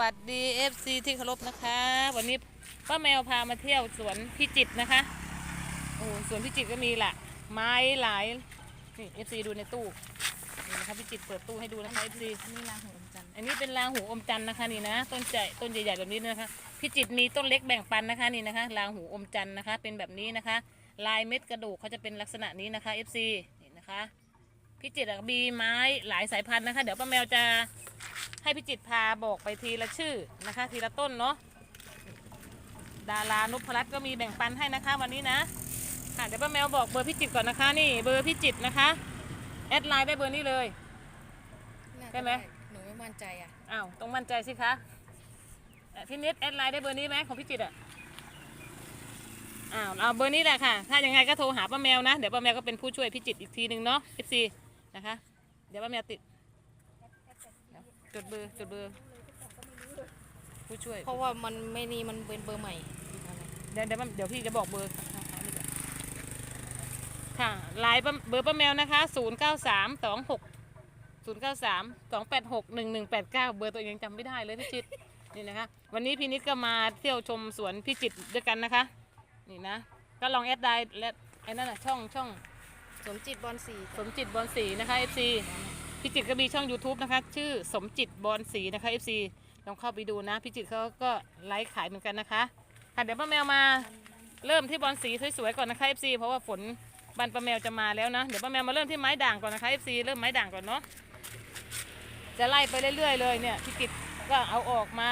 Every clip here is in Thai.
วัสดี FC ที่เคารพนะคะ วันนี้ป้าแมวพามาเที่ยวสวนพิจิตรนะคะโอ้สวนพิจิตรก็มีละไม้หลายนี่ FC ดูในตู้นี่นะคะพิจิตรเปิดตู้ให้ดูนะคะ FC อันนี้ลาหูอมจันทร์อันนี้เป็นลาหูอมจันทร์นะคะนี่นะ ต้นใหญ่ต้นใหญ่ๆแบบนี้นะคะ พิจิตรมีต้นเล็กแบ่งปันนะคะนี่นะคะลาหูอมจันทร์นะคะ เป็นแบบนี้นะคะ ลายเม็ดกระดูกเขาจะเป็นลักษณะนี้นะคะ FC นี่นะคะ พิจิตรอะมีไม้หลายสายพันธุ์นะคะ เดี๋ยวป้าแมวจะให้พิจิตรพาบอกไปทีละชื่อนะคะ ทีละต้นเนาะดารานพรัตน์ก็มีแบ่งปันให้นะคะ วันนี้นะค่ะเดี๋ยวป้าแมวบอกเบอร์พิจิตรก่อนนะคะ นี่เบอร์พิจิตรนะคะแอดไลน์ได้เบอร์นี้เลยน่าจะได้ไหมหนูไม่มั่นใจอะอ้าวต้องมั่นใจสิคะเอ่อพี่นิดแอดไลน์ได้เบอร์นี้ไหมของพิจิตรอะอ้าวเอาเบอร์นี้แหละค่ะ ถ้ายังไงก็โทรหาป้าแมวนะ เดี๋ยวป้าแมวก็เป็นผู้ช่วยพิจิตรอีกทีหนึ่งเนาะ FC นะคะ เดี๋ยวป้าแมวติดเดี๋ยวจดเบอร์จดเบอร์ผู้ช่วย เพราะว่ามันไม่นี่มันเป็นเบอร์ใหม่ เดี๋ยวเดี๋ยวป้าเดี๋ยวพี่จะบอกเบอร์ค่ะนี่ก่อนค่ะไลน์ป้าเบอร์ป้าแมวนะคะ 0 9 3 2 6 0 9 3 2 8 6 1 1 8 9 เบอร์ตัวเองยังจำไม่ได้เลยพี่จิตรนี่นะคะ วันนี้พี่นิดก็มาเที่ยวชมสวนพี่จิตรด้วยกันนะคะ นี่นะ ก็ลองแอดไลน์และไอ้นั่นน่ะช่องช่อง สมจิตบอลสีสมจิตบอลสีนะคะ FC พี่จิตรก็มีช่อง YouTube นะคะ ชื่อสมจิตบอลสีนะคะ FC ลองเข้าไปดูนะ พี่จิตรเขาก็ไลฟ์ขายเหมือนกันนะคะค่ะเดี๋ยวป้าแมวมาเริ่มที่บอลสีสวยๆก่อนนะคะ FC เพราะว่าฝนบันป้าแมวจะมาแล้วนะ เดี๋ยวป้าแมวมาเริ่มที่ไม้ด่างก่อนนะคะ FC เริ่มไม้ด่างก่อนเนาะจะไล่ไปเรื่อยๆเลยเนี่ยพี่กิตก็เอาออกมา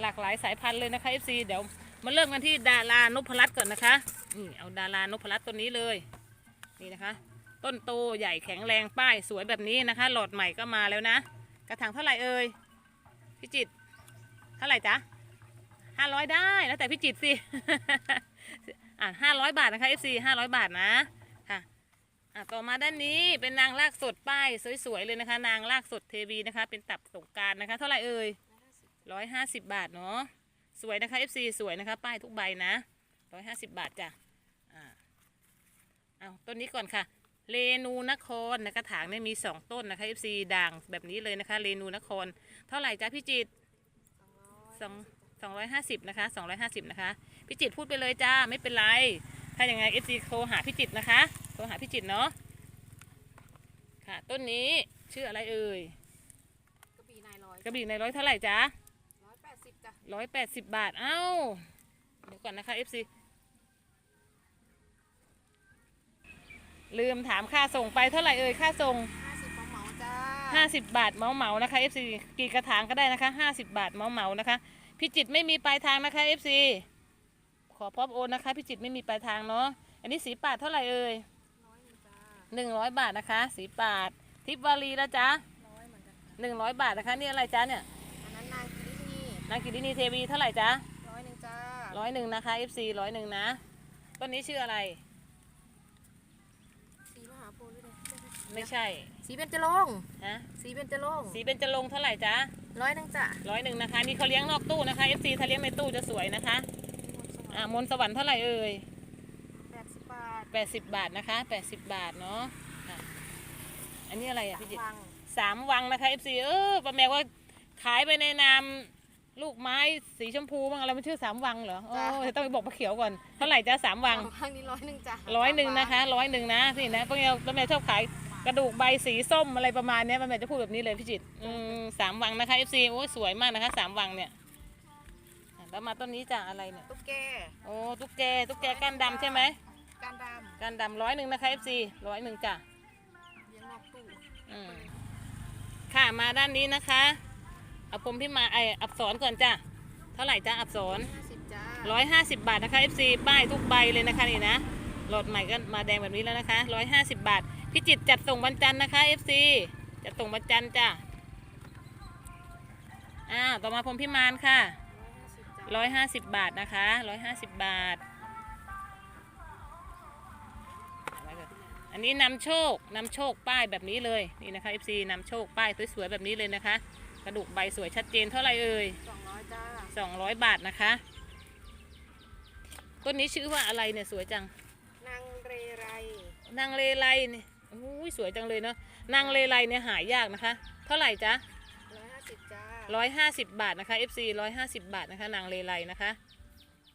หลากหลายสายพันธุ์เลยนะคะ FC เดี๋ยวมาเริ่มกันที่ดารานพรัตน์ก่อนนะคะนี่เอาดารานพรัตน์ต้นนี้เลย นี่นะคะ ต้นโตใหญ่แข็งแรงป้ายสวยแบบนี้นะคะ หลอดใหม่ก็มาแล้วนะ กระถางเท่าไหร่เอ่ยพี่จิตเท่าไหร่จ๊ะห้าร้อยได้แล้วแต่พี่จิตสิอะห้าร้อยบาทนะคะ FC ห้าร้อยบาทนะค่ะอะต่อมาด้านนี้เป็นนางลากสดป้ายสวยๆเลยนะคะ นางลากสดเทวีนะคะ เป็นตับสงการนะคะ เท่าไหร่เอ่ยร้อยห้าสิบบาทเนาะสวยนะคะ FC สวยนะคะ ป้ายทุกใบนะร้อยห้าสิบบาทจ้ะ เอาต้นนี้ก่อนค่ะ เรนูนครนะกระถางเนี่ยมีสองต้นนะคะ FC ด่างแบบนี้เลยนะคะ เรนูนคร เท่าไหร่จ้ะพี่จิตรสองสองร้อยห้าสิบนะคะสองร้อยห้าสิบนะคะพี่จิตรพูดไปเลยจ้าไม่เป็นไร ถ้าอย่างไง FC โทรหาพี่จิตรนะคะโทรหาพี่จิตรเนาะค่ะต้นนี้ชื่ออะไรเอ่ยกระบี่นายร้อยกระบี่ในร้อยเท่าไหร่จ๊ะร้อยแปดสิบจ้ะร้อยแปดสิบบาทเอ้าเดี๋ยวก่อนนะคะ FC ลืมถามค่าส่งไปเท่าไหร่เอ่ยค่าส่ง ห้าสิบเหมาๆจ้าห้าสิบบาทเหมาเหมาๆนะคะ FC กี่กระถางก็ได้นะคะห้าสิบบาทเหมาเหมาๆนะคะพี่จิตรไม่มีปลายทางนะคะ FC ขอพร้อมโอนนะคะพี่จิตรไม่มีปลายทางเนาะอันนี้สีปาดเท่าไหร่เอ่ยร้อยหนึ่งจ้าหนึ่งร้อยบาทนะคะ สีปาดทิพวารีแล้วจ๊ะร้อยเหมือนกันค่ะหนึ่งร้อยบาทนะคะนี่อะไรจ๊ะเนี่ยอันนั้นนางกิรินีนางกิรินีเทวีเท่าไหร่จ๊ะร้อยหนึ่งจ้าร้อยหนึ่งนะคะ FC ร้อยหนึ่งนะต้นนี้ชื่ออะไร สีมหาโพธิ์หรือไง ไม่ใช่สีเบญจรงค์ฮะสีเบญจรงค์สีเบญจรงค์เท่าไหร่จ๊ะร้อยหนึ่งจ้ะร้อยหนึ่งนะคะนี่เขาเลี้ยงนอกตู้นะคะ FC ถ้าเลี้ยงในตู้จะสวยนะคะอ่ามนต์สวรรค์เท่าไหร่เอ่ยแปดสิบบาทแปดสิบบาทนะคะแปดสิบบาทเนาะค่ะอันนี้อะไรอะพี่จิตรวังสามวังนะคะ FC เออป้าแมวว่าขายไปในนามลูกไม้สีชมพูบ้างอะไรมันชื่อสามวังเหรอโอ้ยต้องไปบอกป้าเขียวก่อนเท่าไหร่จ๊ะสามวังวังนี้ร้อยหนึ่งจ้ะร้อยหนึ่งนะคะร้อยหนึ่งนะพี่นะป้าแมวป้าแมวชอบขาย กระดูกใบสีส้มอะไรประมาณเนี้ยป้าแมวจะพูดแบบนี้เลยพี่จิตรอืมสามวังนะคะ FC โอ้ยสวยมากนะคะสามวังเนี่ยอะแล้วมาต้นนี้จ้ะอะไรเนี่ยตุ๊กแกโอ้ตุ๊กแกตุ๊กแกก้านดำใช่ไหมการดก้านดำร้อยหนึ่งนะคะ FC ร้อยหนึ่งจ้ะำเลี้ยงนอกตู้อืมค่ะมาด้านนี้นะคะเอาผมพี่มาไออับสรก่อนจ้ะเท่าไหร่จ้ะอับสรห้าสิบจ้าร้อยห้าสิบบาทนะคะ FC ป้ายทุกใบเลยนะคะนี่นะหลอดใหม่ก็มาแดงแบบนี้แล้วนะคะร้อยห้าสิบบาท พี่จิตรจัดส่งวันจันทร์นะคะ FC จัดส่งวันจันทร์จ้ะอ้าวต่อมาผมพี่มานค่ะร้อยห้าสิบจ้าร้อยห้าสิบบาทนะคะร้อยห้าสิบบาท อันนี้นำโชคนำโชคป้ายแบบนี้เลยนี่นะคะ FC นำโชคป้ายสวยๆแบบนี้เลยนะคะ กระดูกใบสวยชัดเจนเท่าไหร่เอ่ยสองร้อยจ้าสองร้อยบาทนะคะต้นนี้ชื่อว่าอะไรเนี่ยสวยจังนางเรไรนางเลไลเนี่ย อุ้ยสวยจังเลยเนาะนางเลไลเนี่ยหายากนะคะ เท่าไหร่จ๊ะร้อยห้าสิบจ้าร้อยห้าสิบบาทนะคะ FC ร้อยห้าสิบบาทนะคะ นางเลไลนะคะ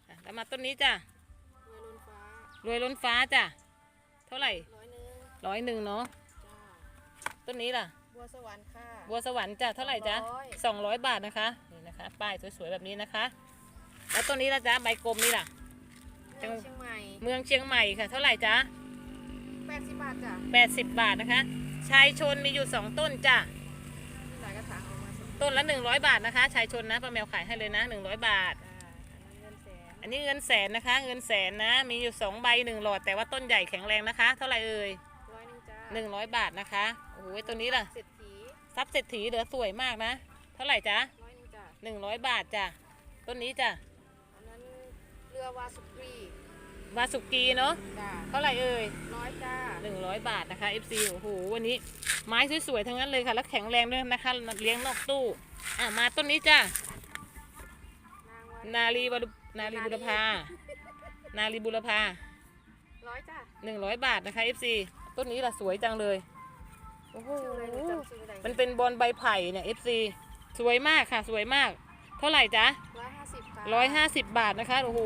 อะแล้วมาต้นนี้จ้ะเงินล้นฟ้ารวยล้นฟ้าจ้ะเท่าไหร่ร้อยหนึ่งร้อยหนึ่งเนาะจ้าต้นนี้ล่ะ บัวสวรรค์ค่ะ บัวสวรรค์จ้ะเท่าไหร่จ๊ะ200สองร้อยบาทนะคะนี่นะคะ ป้ายสวยๆแบบนี้นะคะ แล้วต้นนี้ล่ะจ๊ะใบกลมนี่ล่ะเมืองเชียงใหม่เมืองเชียงใหม่ค่ะ เท่าไหร่จ๊ะ แปดสิบบาทจ้ะแปดสิบบาทนะคะ ชายชนมีอยู่สองต้นจ้ะมีหลายกระถางออกมาสองต้นละหนึ่งร้อยบาทนะคะ ชายชนนะป้าแมวขายให้เลยนะหนึ่งร้อยบาทจ้าอันนั้นเงินแสนอันนี้เงินแสนนะคะ เงินแสนนะ มีอยู่สองใบหนึ่งหลอด แต่ว่าต้นใหญ่แข็งแรงนะคะ เท่าไหร่เอ่ยร้อยหนึ่งจ้าหนึ่งร้อยบาทนะคะ โอ้โหตัวนี้ล่ะ เศรษฐีทรัพย์เศรษฐีเหลือสวยมากนะ เท่าไหร่จ๊ะร้อยหนึ่งจ้าหนึ่งร้อยบาทจ้ะ ต้นนี้จ้ะ อันนั้นเรือวาสุกรี วาสุกีเนาะจ้าเท่าไหร่เอ่ยน้อยจ้าหนึ่งร้อยบาทนะคะ FC โอ้โหวันนี้ไม้สวยๆทั้งนั้นเลยค่ะ แล้วแข็งแรงด้วยนะคะเลี้ยงนอกตู้อะมาต้นนี้จ้ะนางวันนาลีบุรนาลีบุรพา นาลีบุรพาร้อยจ้าหนึ่งร้อยบาทนะคะ FC ต้นนี้ล่ะสวยจังเลยโอ้โหชื่ออะไรหนูจำชื่ออะไรมันเป็นบอลใบไผ่เนี่ย FC สวยมากค่ะ สวยมาก เท่าไหร่จ๊ะ ร้อยห้าสิบค่ะร้อยห้าสิบบาทนะคะ โอ้โห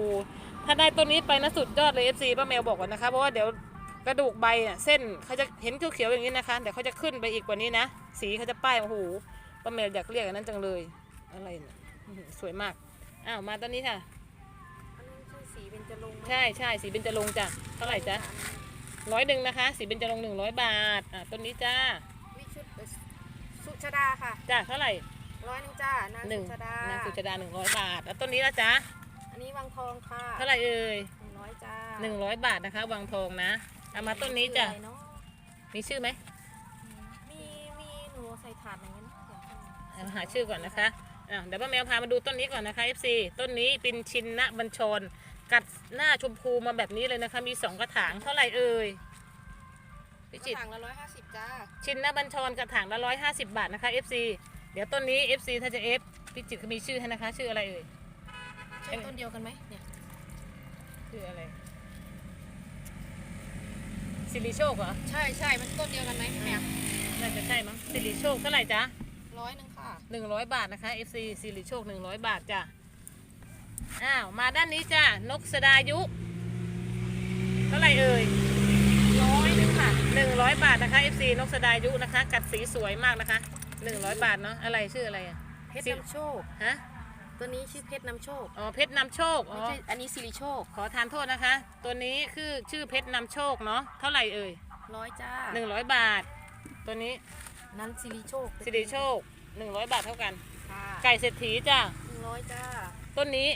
ถ้าได้ต้นนี้ไปนะสุดยอดเลย FC ป้าแมวบอกก่อนนะคะ เพราะว่าเดี๋ยวกระดูกใบเนี่ยเส้นเขาจะเห็นเขียวๆอย่างนี้นะคะเดี๋ยวเขาจะขึ้นไปอีกกว่านี้นะ สีเขาจะป้ายโอ้โหป้าแมวอยากเรียกอันนั้นจังเลย อะไรเนี่ยอื้อหือสวยมาก อ้าวมาต้นนี้ค่ะ อันนั้นชื่อสีเป็นจะลงค์ไหมใช่ใช่สีเบญจรงค์จ้ะเท่าไหร่จ๊ะร้อยหนึ่งนะคะ สีเบญจรงค์หนึ่งร้อยบาทอะต้นนี้จ้าวิชุดเอ่อสุชดาค่ะจ้าเท่าไหร่ร้อยหนึ่งจ้านางหนึ่งสุชดานางสุชดาหนึ่งร้อยบาท แล้วต้นนี้ละจ๊ะอั นนี้วังทองค่ะเท่าไหร่เอ่ยหนึ่งร้อยจ้าหนึ่งร้อยบาทนะคะวังทองนะเอามาต้นนี้จ้ะชื่ออไรเนาะมีชื่อไหมมีมีหนูใส่ถาดอย่างนั้นอยากให้มันเอาหาชื่อก่อนนะคะอะเดี๋ยวป้าแมวพามาดูต้นนี้ก่อนนะคะ FC ต้นนี้เป็นชินนะบัญชร กัดหน้าชมพูมาแบบนี้เลยนะคะ มีสองกระถางเท่าไหร่เอ่ยพี่จิตรกระถางละร้อยห้าสิบจ้าชินนะบัญชรกระถางละร้อยห้าสิบบาทนะคะ FC เดี๋ยวต้นนี้ FC ถ้าจะ F พี่จิตรเขามีชื่อให้นะคะ ชื่ออะไรเอ่ย ใช่ต้นเดียวกันไหมเนี่ยชื่ออะไรสิริโชคเหรอ ใช่ใช่มันต้นเดียวกันไหมพี่แมวน่าจะใช่มั้งสิริโชคเท่าไหร่จ๊ะร้อยหนึ่งค่ะหนึ่งร้อยบาทนะคะ FC สิริโชคหนึ่งร้อยบาทจ้ะ อ้าว มาด้านนี้จ้ะ นกสดายุ เท่าไหร่เอ่ยร้อยหนึ่งค่ะหนึ่งร้อยบาทนะคะ FC นกสดายุนะคะ กัดสีสวยมากนะคะหนึ่งร้อยบาทเนาะ อะไรชื่ออะไรอะเพชรสินำโชค ฮะ ตัวนี้ชื่อเพชรนำโชคอ๋อเพชรนำโชคอ๋ไม่อใช่อันนี้สิริโชคขอทานโทษนะคะ ตัวนี้คือชื่อเพชรนำโชคเนาะเท่าไหร่เอ่ยร้อยจ้าหนึ่งร้อยบาท ตัวนี้นั้นสิริโชคสิริโชคหนึ่งร้อยบาทเท่ากัน ค่ะไก่เศรษฐีจ้ะหนึ่งร้อยจ้าต้นนี้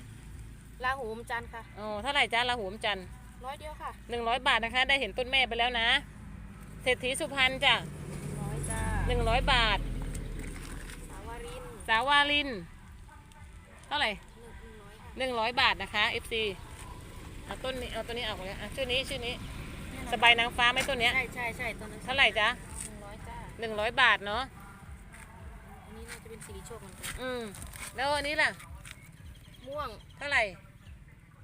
ลาหูอมจันทร์ค่ะอ๋อเท่าไหร่จ้าละหูมจันทร์ ร้อยเดียวค่ะหนึ่งร้อยบาทนะคะ ได้เห็นต้นแม่ไปแล้วนะ เศรษฐีสุพรรณจ้ะร้อยจ้าหนึ่งร้อยบาท สาวารินสาวาลินเท่าไหร่หนึ่งหนึ่งร้อยค่ะหนึ่งร้อยบาทนะคะ FC เอาต้นนี้เอาตัวนี้เอาไปเลยอะชื่อนี้ชื่อนี้ สบายนางฟ้าไหมต้นเนี้ยใช่ใช่ใช่ตัวนั้นเท่าไหร่จ๊ะหนึ่งร้อยจ้าหนึ่งร้อยบาทเนาะอันนี้น่าจะเป็นสิริโชคเหมือนกันอืมแล้วอันนี้ล่ะ ม่วงเท่าไหร่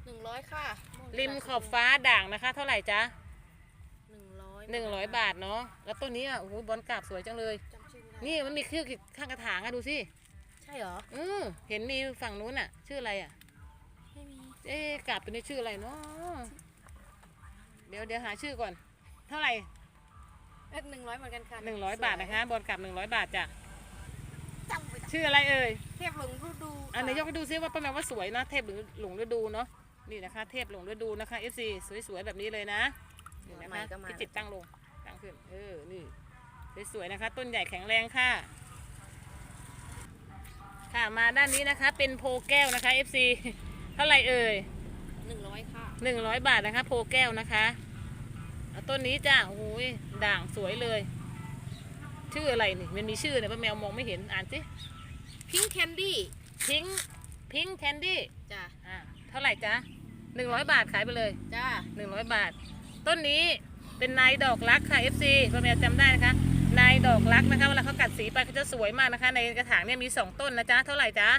หนึ่งร้อยค่ะวงริมขอบฟ้าด่างนะคะ เท่าไหร่จ๊ะหนึ่งร้อยหนึ่งร้อยบาทเนาะแล้วต้นนี้อะโอ้โหบอลกราบสวยจังเลย จำชื่อไม่ได้นี่มันมีเครื่องข้างกระถางอะดูสิใช่เหรอ อือเห็นมีฝั่งนู้นอะ ชื่ออะไรอะ ไม่มี เอ๊ะกราบตัวนี้ชื่ออะไรเนาะเดี๋ยวเดี๋ยวหาชื่อก่อน เท่าไหร่เอ๊ะหนึ่งร้อยเหมือนกันค่ะหนึ่งร้อยบาทนะคะบอลกลับหนึ่งร้อยบาทจ้ะจำไว้จ้ะชื่ออะไรเอ่ย เทพหลงฤดูอันไหนยกให้ดูซิว่าป้าแมวว่าสวยนะ เทพหลงฤดูเนาะ นี่นะคะ เทพหลงฤดูนะคะ FC สวยๆแบบนี้เลยนะนี่นะใหม่คะก็มาพี่จิตตั้งลง ตั้งขึ้น เออ นี่ สวยๆนะคะ ต้นใหญ่แข็งแรงค่ะ ค่ะมาด้านนี้นะคะ เป็นโพแก้วนะคะ FC เท่าไหร่เอ่ยหนึ่งร้อยค่ะหนึ่งร้อยบาทนะคะ โพแก้วนะคะเอาต้นนี้จ้าโอ้ยด่างสวยเลย ชื่ออะไรนี่มันมีชื่อเนี่ยป้าแมวมองไม่เห็นอ่านสิพิงแคนดี้พิงพิงแคนดี้จ้าอ่าเท่าไหร่จ๊ะหนึ่งร้อยบาทขายไปเลยจ้าหนึ่งร้อยบาท ต้นนี้เป็นนายดอกรักค่ะ FC ป้าแมวจำได้นะคะ นายดอกรักนะคะเวลาเขากัดสีไปเขาจะสวยมากนะคะ ในกระถางเนี่ยมีสองต้นนะจ๊ะเท่าไหร่จ๊ะ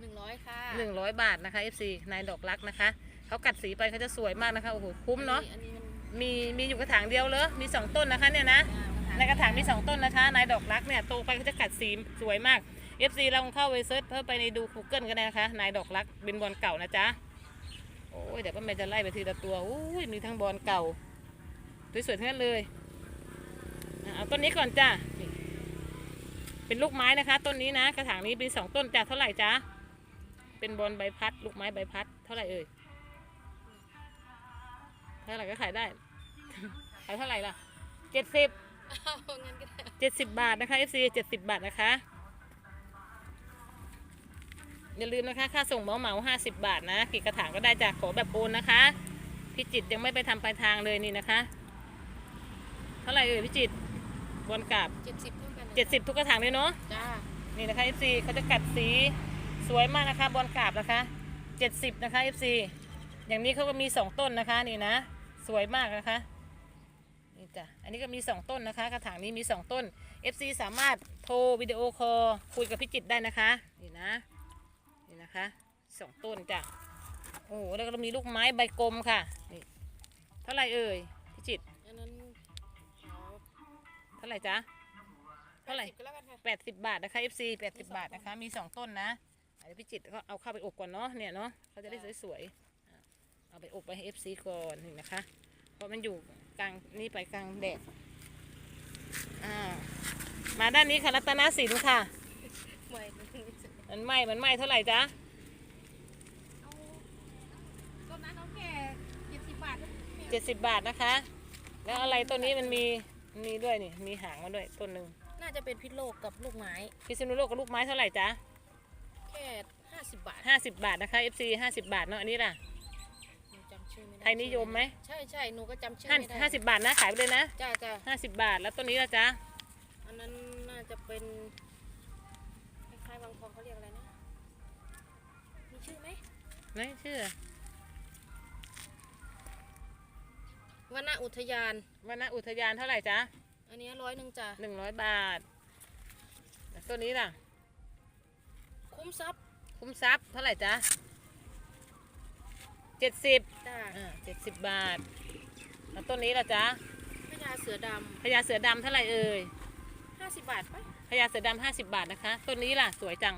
หนึ่งร้อยค่ะหนึ่งร้อยบาทนะคะ FC นายดอกรักนะคะเขากัดสีไปเขาจะสวยมากนะคะโอ้โหคุ้มเนาะอันนี้มันมีมีอยู่กระถางเดียวเลยมีสองต้นนะคะเนี่ยนะอ่าในกระถางมีสองต้นนะคะนายดอกรักเนี่ยโตไปเขาจะกัดสีสวยมาก FC ลองเข้าไปเซิร์ชเพิ่มไปในดู Google ก็ได้นะคะนายดอกรักเป็นบอลเก่านะจ๊ะโอ้ยเดี๋ยวป้าแมวจะไล่ไปทีละตัวอุ้ยมีทั้งบอลเก่าสวยๆทั้งนั้นเลยอะ เอาต้นนี้ก่อนจ้ะนี่เป็นลูกไม้นะคะ ต้นนี้นะกระถางนี้เป็นสองต้นจ้ะเท่าไหร่จ๊ะเป็นบอลใบพัด ลูกไม้ใบพัด เท่าไหร่เอ่ยเท่าไหร่ก็ขายได้ขายเท่าไหร่ล่ะเจ็ดสิบเอางั้นก็ได้เจ็ดสิบบาทนะคะ FC เจ็ดสิบบาทนะคะอย่าลืมนะคะค่าส่งเหมาเหมาห้าสิบบาทนะกี่กระถางก็ได้จากขอแบบโอนนะคะพี่จิตรยังไม่ไปทำปลายทางเลยนี่นะคะ เท่าไหร่เอ่ยพี่จิตร บอลกราบเจ็ดสิบเท่ากันนะเจ็ดสิบทุกกระถางเลยเนาะ จ้านี่นะคะ FC เขาจะกัดสีสวยมากนะคะ บอลกราบนะคะเจ็ดสิบนะคะ FC อย่างนี้เขาก็มีสองต้นนะคะนี่นะ สวยมากนะคะนี่จ้ะอันนี้ก็มีสองต้นนะคะ กระถางนี้มีสองต้น FC สามารถโทรวิดีโอคอลคุยกับพี่จิตรได้นะคะนี่นะนี่นะคะสองต้นจ้ะโอ้โหแล้วก็มีลูกไม้ใบกลมค่ะนี่เท่าไหร่เอ่ย ท่าไหร่จ๊ะเท่าไหร่80ก็แล้วกันค่ะแปดสิบบาทนะคะ FC แปดสิบบาทนะคะ มีสองต้นนะเดี๋ยวพี่จิตรก็เอาเข้าไปอบก่อนเนาะเนี่ยเนาะเขาจะได้สวยๆอะเอาไปอบไปให้ FC ก่อนนี่นะคะ เพราะมันอยู่กลางนี่ไปกลางแดดอ่ามาด้านนี้ค่ะรัตนสินค่ะไม่มันไหม้มันไหม้เท่าไหร่จ๊ะเอาต้นนั้นเอาแค่เจ็ดสิบบาทเจ็ดสิบบาทนะคะ แล้วอะไรต้นนี้มันมี มีด้วยนี่ มีหางมาด้วยต้นหนึ่งน่าจะเป็นพิษโลกกับลูกไม้ พิษณุโลกกับลูกไม้เท่าไหร่จ๊ะแค่ห้าสิบบาทห้าสิบบาทนะคะ FC ห้าสิบบาทเนาะอันนี้ล่ะหนูจำชื่อไม่ได้ไทยนิยมไหมใช่ใช่หนูก็จำชื่อห้าไม่ได้ห้าสิบบาทนะขายไปเลยนะจ้าจ้าห้าสิบบาทแล้วต้นนี้ล่ะจ๊ะอันนั้นน่าจะเป็นคล้ายๆวังทองเขาเรียกอะไรนะมีชื่อไหมไหนชื่อ วนาอุทยาน วันณอุทยานเท่าไหร่จ๊ะอันนี้ร้อยหนึ่งจ้ะหนึ่งร้อยบาทแล้วต้นนี้ล่ะ คุ้มทรัพย์คุ้มทรัพย์เท่าไหร่จ๊ะเจ็ดสิบจ้าอ่าเจ็ดสิบบาท แล้วต้นนี้ล่ะจ๊ะพญาเสือดพญาเสือดำเท่าไหร่เอ่ยำห้าสิบบาทปะพญาเสือดำห้าสิบบาทนะคะ ต้นนี้ล่ะสวยจัง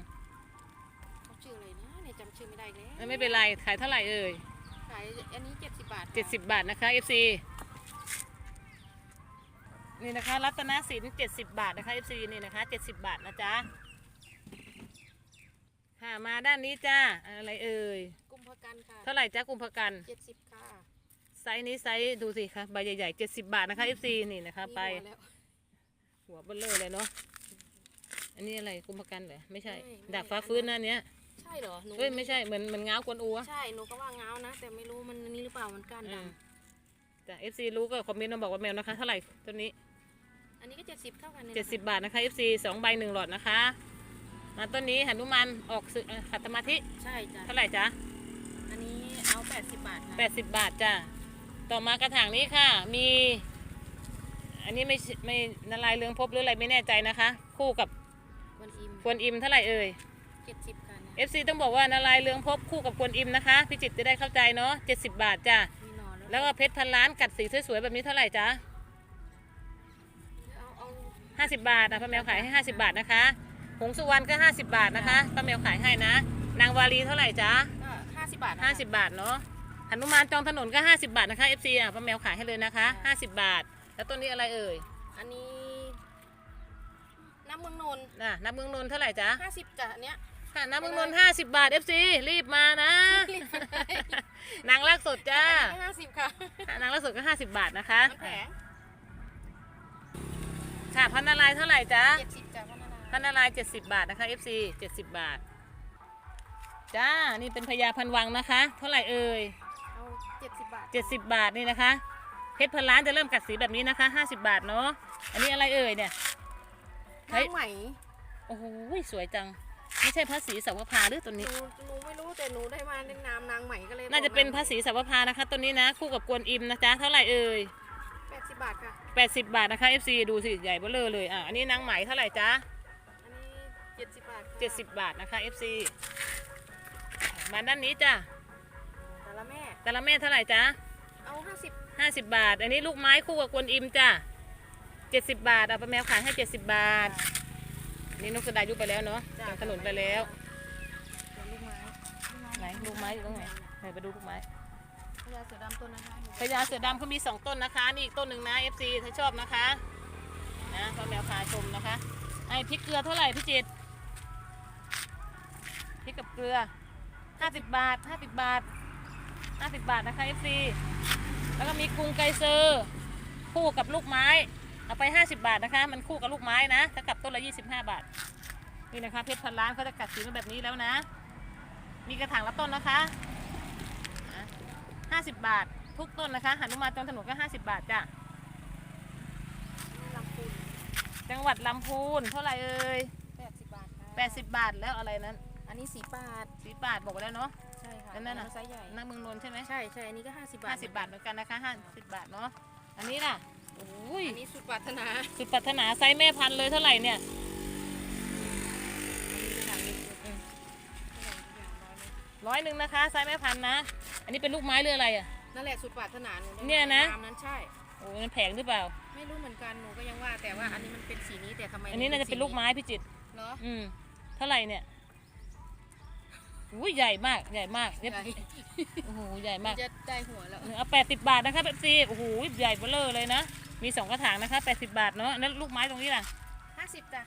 เขาชื่ออะไรนะเนี่ยจำชื่อไม่ได้อีกแล้วไม่เป็นไรขายเท่าไหร่เอ่ยขายอันนี้เจ็ดสิ บบาทค่ะเจ็ดสิบบาทนะคะ FC นี่นะคะรัตนสินเจ็ดสิบบาทนะคะ FC นี่นะคะเจ็ดสิบบาทนะจ๊ะค่ะมาด้านนี้จ้าอะไรเอ่ยกุมภกันค่ะเท่าไหร่จ้ากุมภกันเจ็ดสิบค่ะไซส์นี้ไซส์ดูสิคะใบใหญ่ๆเจ็ดสิบบาทนะคะ FC นี่นะคะมีไปหัวแล้ว หัวเบลเลอร์เลยเนาะ อันนี้อะไรกุมภกันเหรอไม่ใช่ไม่ไม่ ดาบฟ้าฟื้นนะอันเนี้ย ใช่เหรอหนูเฮ้ยไม่ใช่เหมือนเหมือนเงากวนอูอะใช่หนูก็ว่าเงานะ แต่ไม่รู้มันอันนี้หรือเปล่ามันก้านอืดมจ้ะ FC รู้ก็คอมเมนต์มาบอกว่าแมวนะคะเท่าไหร่ต้นนี้ำอันนี้ก็เจ็ดสิบเท่ากันนี่ยเจ็ดสิบบาทนะคะ FC สองใบหนึ่งหลอดนะคะมาต้นนี้หนุมานออกสึกเอ่อขัดสมาธิใช่จ้ะเท่าไหร่จ๊ะ อันนี้เอาแปดสิบบาทค่ะแปดสิบบาทจ้ะ ต่อมากระถางนี้ค่ะ มี อันนี้ไม่ใช่ไม่นารายณ์เรืองภพบหรืออะไรไม่แน่ใจนะคะ คู่กับวันอิมควนอิมเท่าไหร่เอ่ยเจ็ดสิบค่ะ เนี่ย FC ต้องบอกว่านารายณ์เรืองภพบคู่กับควนอิมนะคะ พี่จิตรจะได้เข้าใจเนาะเจ็ดสิบบาทจ้ะ มีหนอนแล้วก็เพชรพันล้านกัดสีสวยๆแบบนี้เท่าไหร่จ๊ะเอาเอาห้าสิบบาทนะป้าแมวขายให้ห้าสิบบาทนะคะ หงสุวรรณก็ห้าสิบบาทนะคะป้าแมวขายให้นะ นางวาลีเท่าไหร่จ๊ะก็ห้าสิบบาทนะคะห้าสิบบาทเนาะหนุมานจองถนนก็ห้าสิบาทนะคะ FC อะป้าแมวขายให้เลยนะคะห้าสิบบาท แล้วต้นนี้อะไรเอ่ยอันนี้ น้ำเมืองนนท์น่ะน้ำเมืองนนท์เท่าไหร่จ๊ะห้าสิบจ้ะอันเนี้ย ค่ะน้ำเมืองนนท์ห้าสิบบาท FC รีบมานะรีบมาเลยนางรักสดจ้าอันนี้ห้าสิบค่ะนางรักสดก็ห้าสิบบาทนะคะน้ำแผงค่ะพันนารายณ์เท่าไหร่จ๊ะเจ็ดสิบจ้ะพันนาพันนารายเจ็ดสิบบาทนะคะ FC เจ็ดสิบบาท จ้า นี่เป็นพญาพันวังนะคะ เท่าไหร่เอ่ยเอาเจ็ดสิบบาทเจ็ดสิบบาทนี่นะคะเพชรพันล้านจะเริ่มกัดสีแบบนี้นะคะห้าสิบบาทเนาะ อันนี้อะไรเอ่ยเนี่ยเฮ้ยน้ำไหม โอ้โห สวยจัง ไม่ใช่พระศรีสาวภาหรือตัวหนี้ นูหนูไม่รู้แต่หนูได้มาในนามนางไหมก็เลยน่าจะเป็นพระศรีสาวภานะคะตัวนี้นะ คู่กับกวนอิมนะจ๊ะเท่าไหร่เอ่ยแปดสิบบาทค่ะแปดสิบบาทนะคะ FC ดูสิใหญ่เบ้อเลอเลยอะอันนี้นางไหมเท่าไหร่จ๊ะ อันนี้เจ็ดสิบบาทค่ะเจ็ดสิบบาทนะคะ FC มาด้านนี้จ้ะแต่ละแม่ แต่ละแม่เท่าไหร่จ๊ะ เอาห้าสิบห้าสิบบาท อันนี้ลูกไม้คู่กับกวนอิมจ้ะเจ็ดสิบบาทเอาป้าแมวขายให้เจ็ดสิบบาท นี่นกกระดาษยุบไปแล้วเนาะจ้ะกลางถนนไปแล้วส่วนลูกไม้ไหนลูกไม้อยู่ตรงไหนไหนไปดูลูกไม้พญาเสือดำต้นนะคะพญาเสือดำเขามีสองต้นนะคะ นี่อีกต้นหนึ่งนะ FC ถ้าชอบนะคะนะพ่อแมวพาชมนะคะไอ้พริกเกลือเท่าไหร่พี่จิตพริกกับเกลือ50บาท50บาท50บาทนะคะ FC แล้วก็มีกรุงไกเซอร์คู่กับลูกไม้ เอาไป 50 บาทนะคะ มันคู่กับลูกไม้นะถ้ากับต้นละ 25 บาท นี่นะคะ เพชรพันล้านเขาจะกัดสีมาแบบนี้แล้วนะ มีกระถางละต้นนะคะอะ50 บาท ทุกต้นนะคะหันุมานจองถนนก็ 50 บาทจ้ะลำพูนจังหวัดลำพูนเท่าไหร่เอ่ยแปดสิบบาทค่ะ80 บาทแล้วอะไรนั้น อันนี้สีปาดสีบาทบอกไปแล้วเนาะ ใช่ค่ะแล้วนั่นน่ะ ไซส์ใหญ่ นักเมืองนนท์ใช่ไหมใช่ใช่อันนี้ก็ห้าสิบบาท50 บาทเหมือนกันนะคะ 50 บาทเนาะ อันนี้ล่ะ โอ้ยอันนี้สุดปรารถนาสุดปรารถนาไซส์แม่พันธุ์เลยเท่าไหร่เนี่ยอืมร้อยหนึ่งนะคะไซส์แม่พันธุ์นะ อันนี้เป็นลูกไม้หรืออะไรอะ นั่นแหละสุดปรารถนาหนูได้เนี่ยนะ ตามนั้นใช่ โอ้ยมันแพงหรือเปล่า ไม่รู้เหมือนกันหนูก็ยังว่าแต่ว่าอันนี้มันเป็นสีนี้แต่ทำไมอันนี้น่าจะเป็นลูกไม้พี่จิตรเนาะอืมเท่าไหร่เนี่ยอุ้ยใหญ่มากใหญ่มากเนี่ยใหญ่โอ้โหใหญ่มากจะได้หัวแล้วเอาแปดสิบบาทนะคะแบบซีโอ้โหใหญ่เบ้อเลอเลยนะ มีสองกระถางนะคะแปดสิบบาทเนาะอันนั้นลูกไม้ตรงนี้ล่ะห้าสิบจ้ะ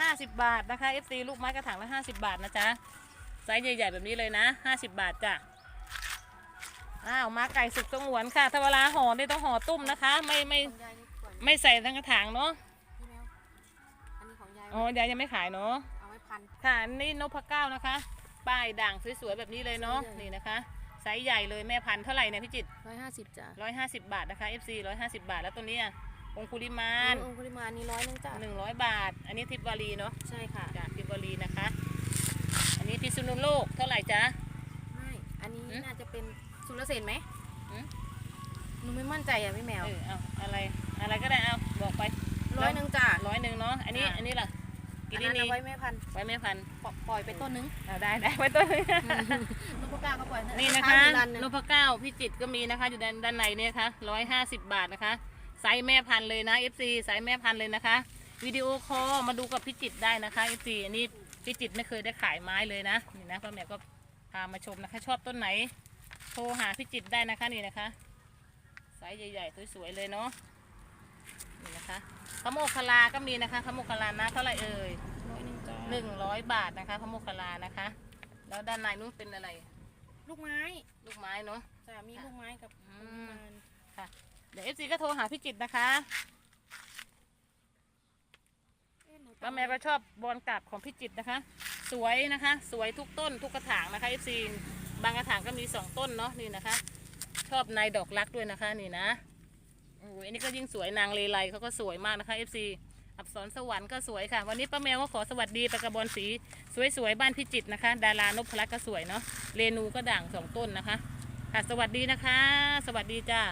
ห้าสิบบาทนะคะ FC ลูกไม้กระถางละห้าสิบบาทนะจ๊ะไซส์ใหญ่ๆแบบนี้เลยนะห้าสิบบาทจ้ะอ้าวมาไก่สุกสงวนค่ะถ้าเวลาห่อนี่ต้องห่อตุ้มนะคะ ไม่ไม่ของยายนี่ก่อนไม่ใส่ทั้งกระถางเนาะพี่แมวอันนี้ของยายอ๋อยายยังไม่ขายเนาะ เอาไว้พัน ค่ะนี่นพเก้านะคะ ป้ายด่างสวยๆแบบนี้เลยเนาะใช่นี่นะคะ ไซส์ใหญ่เลยแม่พันธุ์เท่าไหร่เนี่ยพี่จิตร้อยห้าสิบจ้ะร้อยห้าสิบบาทนะคะ FC ร้อยห้าสิบบาท แล้วตัวนี้อะองคุลิมานองคุลิมานี่ร้อยนึงจ้ะหนึ่งร้อยบาท อันนี้ทิพวารีเนาะใช่ค่ะจากทิพวารีนะคะ อันนี้พิษณุโลกเท่าไหร่จ๊ะ ไม่อันนี้หืม น่าจะเป็นสุรเสนไหมหืมหนูไม่มั่นใจอะพี่แมวเออเอาอะไรอะไรก็ได้เอาบอกไปร้อยหนึ่งจ้ะ ร้อยหนึ่งเนาะอันนี้จ้ะอันนี้ล่ะ อักินนนี่นั้นนี่เอาไว้แม่พันธุ์ไว้แม่พันธุ์ปล่อยปล่อยไปต้นนึงเอาได้ได้ไว้ตัวนึงนกพะก้าก็ปล่อยนี่นะคะข้างมีรัเยนพเก้าพี่จิตรก็มีนะคะ อยู่ด้านด้านในเนี่ยค่ะร้อยห้าสิบบาทนะคะไซส์แม่พันธุ์เลยนะ FC ไซส์แม่พันธุ์เลยนะคะวิดีโอคอลมาดูกับพี่จิตรได้นะคะ FC อันนี้พี่จิตรไม่เคยได้ขายไม้เลยนะนี่นะป้าแม่ก็พามาชมนะคะ ชอบต้นไหน โทรหาพี่จิตรได้นะคะนี่นะคะไซส์ใหญ่ๆสวยๆเลยเนาะ นี่นะคะพระโมคคัลลาก็มีนะคะพระโมคคัลลานะเท่าไหร่เอ่ยร้อยหนึ่งจ้ะหนึ่งร้อยบาทนะคะพระโมคคัลลานะคะ แล้วด้านในนู้นเป็นอะไร ลูกไม้ ลูกไม้เนาะจ้ะมีลูกไม้กับอืกุมมารค่ะ เดี๋ยวเอฟซีก็โทรหาพี่จิตรนะคะเอ๊ะหนูป้าแม่ก็ชอบบอลกลับของพี่จิตรนะคะ สวยนะคะ สวยทุกต้นทุกกระถางนะคะเอฟซีบางกระถางก็มีสองต้นเนาะนี่นะคะ ชอบในดอกรักด้วยนะคะนี่นะ โอ้ยอันนี้ก็ยิ่งสวยนางเลไลเขาก็สวยมากนะคะเอฟซีอับสรสวรรค์ก็สวยค่ะ วันนี้ป้าแมวก็ขอสวัสดีประกระบอลสีสวยๆบ้านพิจิตรนะคะ ดารานพรัตน์ก็สวยเนาะเรนูก็ด่างสองต้นนะคะค่ะสวัสดีนะคะ สวัสดีจ้า